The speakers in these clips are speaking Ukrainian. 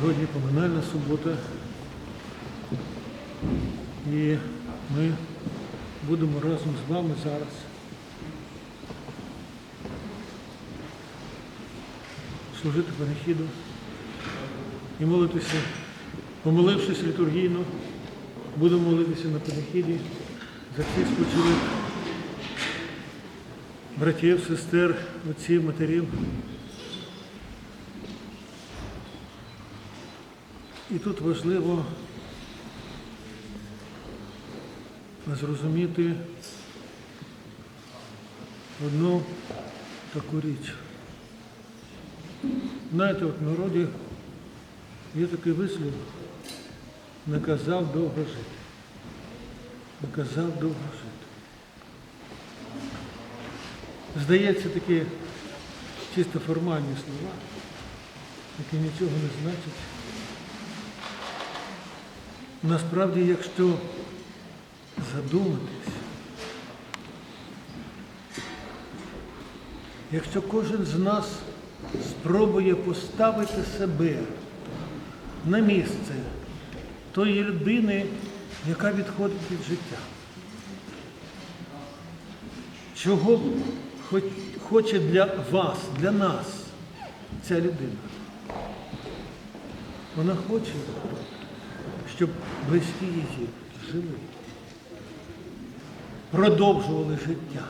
Сьогодні поминальна субота. І ми будемо разом з вами зараз служити панихіду і молитися, помолившись літургійно, будемо молитися на панихіді за всіх спочилих братів, сестер, отців, матерів. І тут важливо зрозуміти одну таку річ. Знаєте, от в народі є такий вислів, наказав довго жити. Наказав довго жити. Здається, такі чисто формальні слова, які нічого не значать. Насправді, якщо задуматись, якщо кожен з нас спробує поставити себе на місце тої людини, яка відходить від життя, чого хоче для вас, для нас ця людина? Вона хоче, щоб близькі її жили, продовжували життя,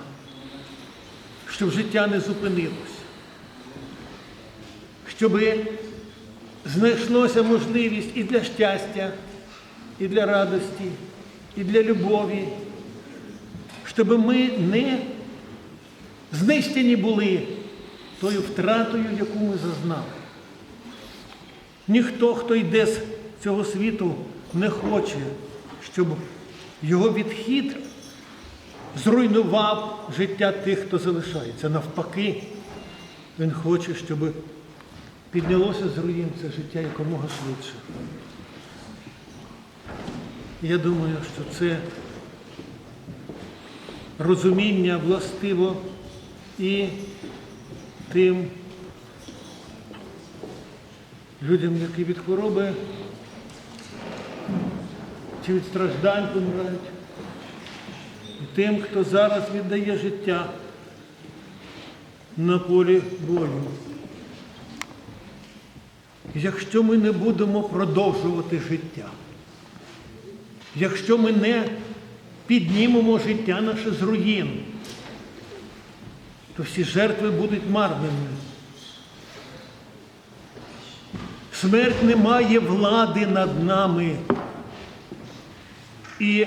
щоб життя не зупинилося, щоб знайшлося можливість і для щастя, і для радості, і для любові, щоб ми не знищені були тою втратою, яку ми зазнали. Ніхто, хто йде з цього світу, не хоче, щоб його відхід зруйнував життя тих, хто залишається. Навпаки, він хоче, щоб піднялося з руїн це життя якомога швидше. Я думаю, що це розуміння властиво і тим людям, які від хвороби чи від страждань помирають, і тим, хто зараз віддає життя на полі бою. Якщо ми не будемо продовжувати життя, якщо ми не піднімемо життя наше з руїн, то всі жертви будуть марними. Смерть не має влади над нами. І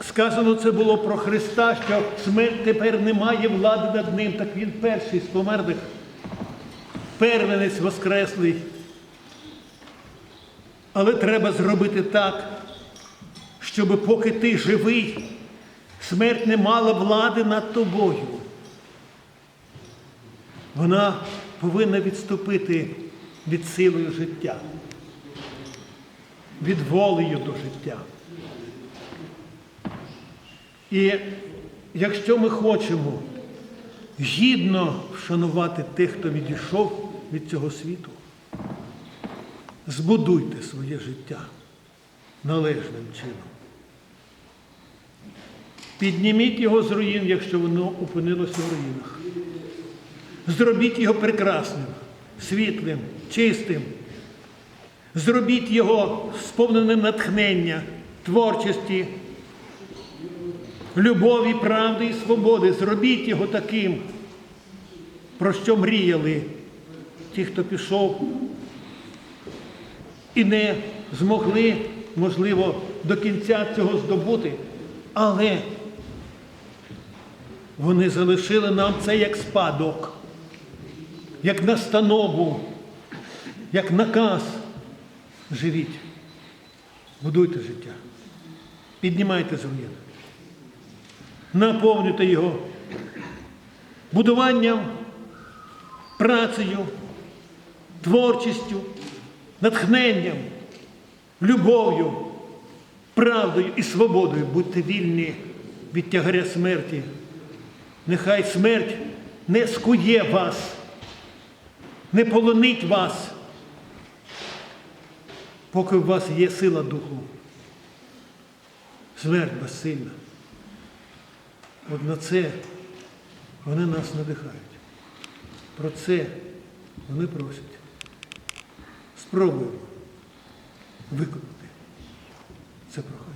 сказано це було про Христа, що смерть тепер не має влади над ним, так він перший з померлих, первенець воскреслий. Але треба зробити так, щоб поки ти живий, смерть не мала влади над тобою. Вона повинна відступити від силою життя, від волею до життя. І якщо ми хочемо гідно вшанувати тих, хто відійшов від цього світу, збудуйте своє життя належним чином. Підніміть його з руїн, якщо воно опинилося в руїнах. Зробіть його прекрасним, світлим, чистим. Зробіть його сповненим натхнення, творчості, любові, правди і свободи. Зробіть його таким, про що мріяли ті, хто пішов і не змогли, можливо, до кінця цього здобути, але вони залишили нам це як спадок, як настанову, як наказ. Живіть, будуйте життя, піднімайте з наповнюйте його будуванням, працею, творчістю, натхненням, любов'ю, правдою і свободою. Будьте вільні від тягаря смерті. Нехай смерть не скує вас, не полонить вас, поки у вас є сила духу. Смерть безсильна. От на це вони нас надихають. Про це вони просять. Спробуємо виконати це прохання.